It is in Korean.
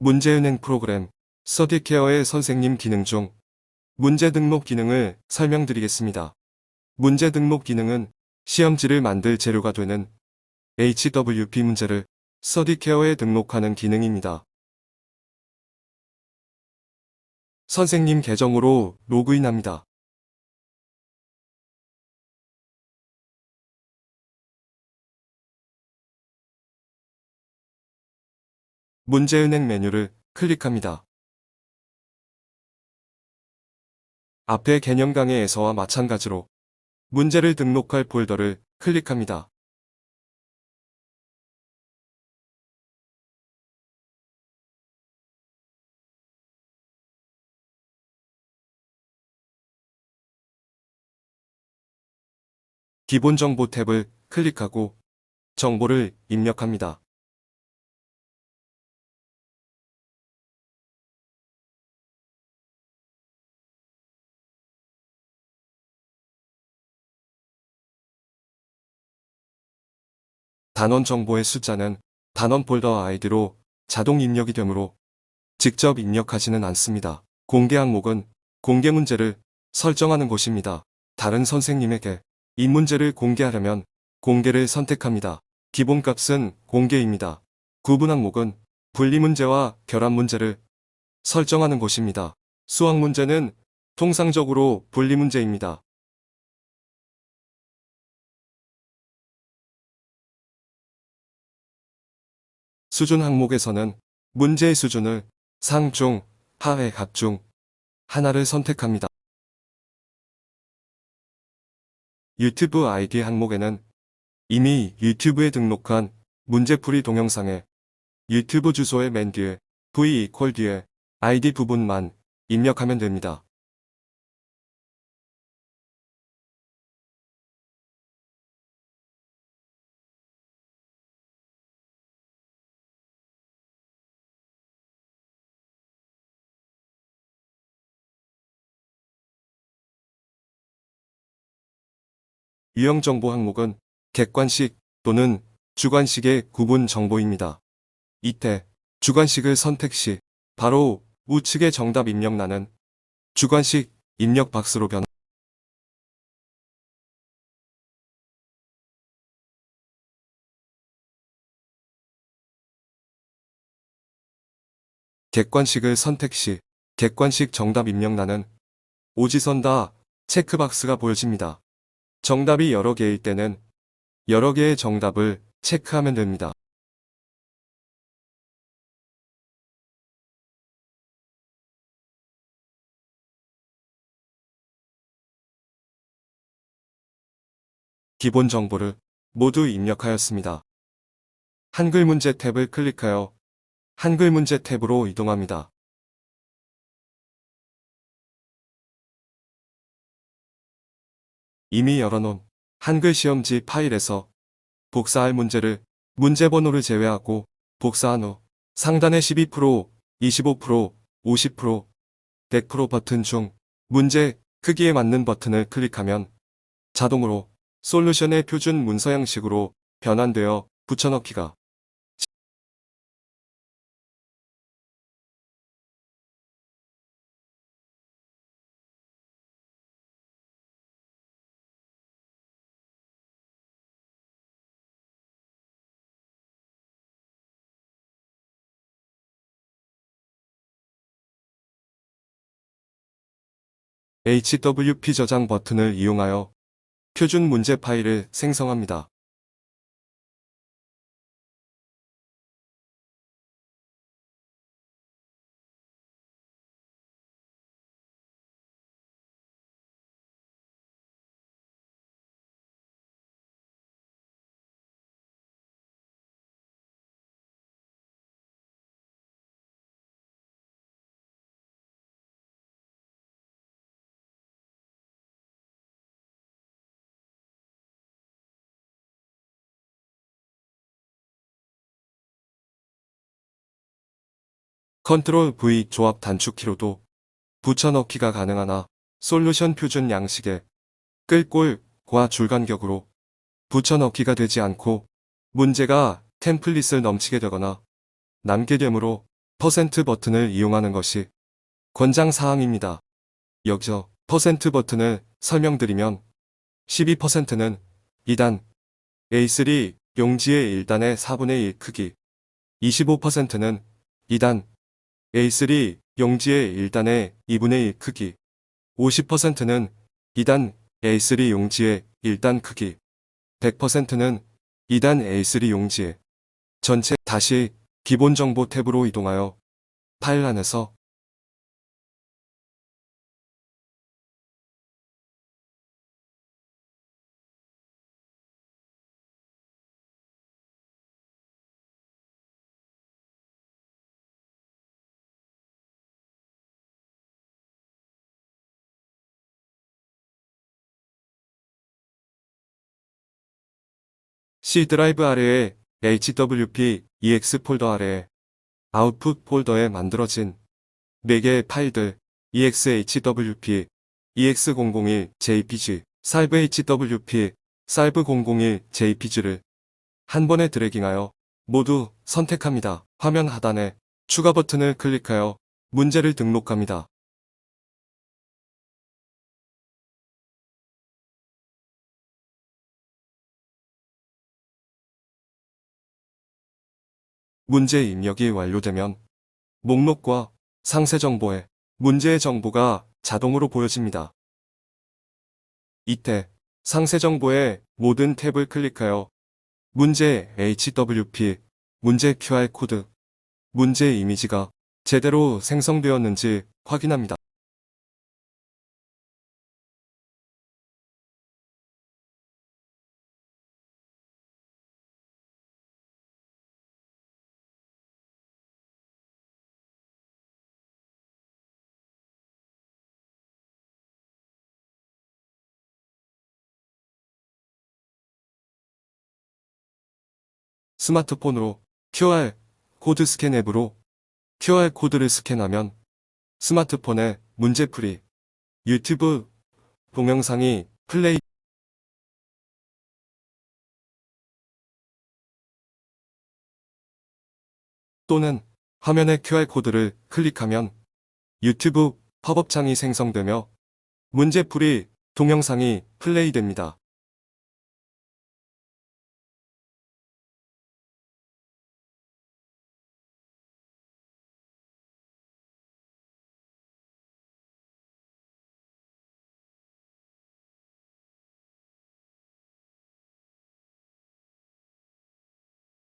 문제은행 프로그램 서디케어의 선생님 기능 중 문제 등록 기능을 설명드리겠습니다. 문제 등록 기능은 시험지를 만들 재료가 되는 HWP 문제를 서디케어에 등록하는 기능입니다. 선생님 계정으로 로그인합니다. 문제은행 메뉴를 클릭합니다. 앞의 개념 강의에서와 마찬가지로 문제를 등록할 폴더를 클릭합니다. 기본 정보 탭을 클릭하고 정보를 입력합니다. 단원 정보의 숫자는 단원 폴더 아이디로 자동 입력이 되므로 직접 입력하지는 않습니다. 공개 항목은 공개 문제를 설정하는 곳입니다. 다른 선생님에게 이 문제를 공개하려면 공개를 선택합니다. 기본값은 공개입니다. 구분 항목은 분리 문제와 결합 문제를 설정하는 곳입니다. 수학 문제는 통상적으로 분리 문제입니다. 수준 항목에서는 문제의 수준을 상, 중, 하의 각중 하나를 선택합니다. 유튜브 아이디 항목에는 이미 유튜브에 등록한 문제풀이 동영상에 유튜브 주소의 맨 뒤에 v 이퀄 뒤에 아이디 부분만 입력하면 됩니다. 유형 정보 항목은 객관식 또는 주관식의 구분 정보입니다. 이때 주관식을 선택 시 바로 우측의 정답 입력란은 주관식 입력 박스로 변 객관식을 선택 시 객관식 정답 입력란은 오지선다 체크박스가 보여집니다. 정답이 여러 개일 때는 여러 개의 정답을 체크하면 됩니다. 기본 정보를 모두 입력하였습니다. 한글 문제 탭을 클릭하여 한글 문제 탭으로 이동합니다. 이미 열어놓은 한글 시험지 파일에서 복사할 문제를 문제 번호를 제외하고 복사한 후 상단의 12%, 25%, 50%, 100% 버튼 중 문제 크기에 맞는 버튼을 클릭하면 자동으로 솔루션의 표준 문서 양식으로 변환되어 붙여넣기가 HWP 저장 버튼을 이용하여 표준 문제 파일을 생성합니다. 컨트롤 V 조합 단축키로도 붙여넣기가 가능하나 솔루션 표준 양식에 끌골과 줄간격으로 붙여넣기가 되지 않고 문제가 템플릿을 넘치게 되거나 남게 되므로 퍼센트 버튼을 이용하는 것이 권장 사항입니다. 여기서 퍼센트 버튼을 설명드리면 12%는 2단 A3 용지의 1단의 4분의 1 크기 25%는 2단 A3 용지의 1단의 2분의 1 크기. 50%는 2단 A3 용지의 1단 크기. 100%는 2단 A3 용지의 전체 다시 기본 정보 탭으로 이동하여 파일 안에서 C 드라이브 아래에 HWP EX 폴더 아래에 아웃풋 폴더에 만들어진 4개의 파일들 EXHWP, EX001 JPG, SALVE-HWP, SALVE001 JPG를 한 번에 드래깅하여 모두 선택합니다. 화면 하단에 추가 버튼을 클릭하여 문제를 등록합니다. 문제 입력이 완료되면 목록과 상세 정보에 문제의 정보가 자동으로 보여집니다. 이때 상세 정보의 모든 탭을 클릭하여 문제 HWP, 문제 QR코드, 문제 이미지가 제대로 생성되었는지 확인합니다. 스마트폰으로 QR 코드 스캔 앱으로 QR 코드를 스캔하면 스마트폰에 문제풀이 유튜브 동영상이 플레이 또는 화면에 QR 코드를 클릭하면 유튜브 팝업 창이 생성되며 문제풀이 동영상이 플레이됩니다.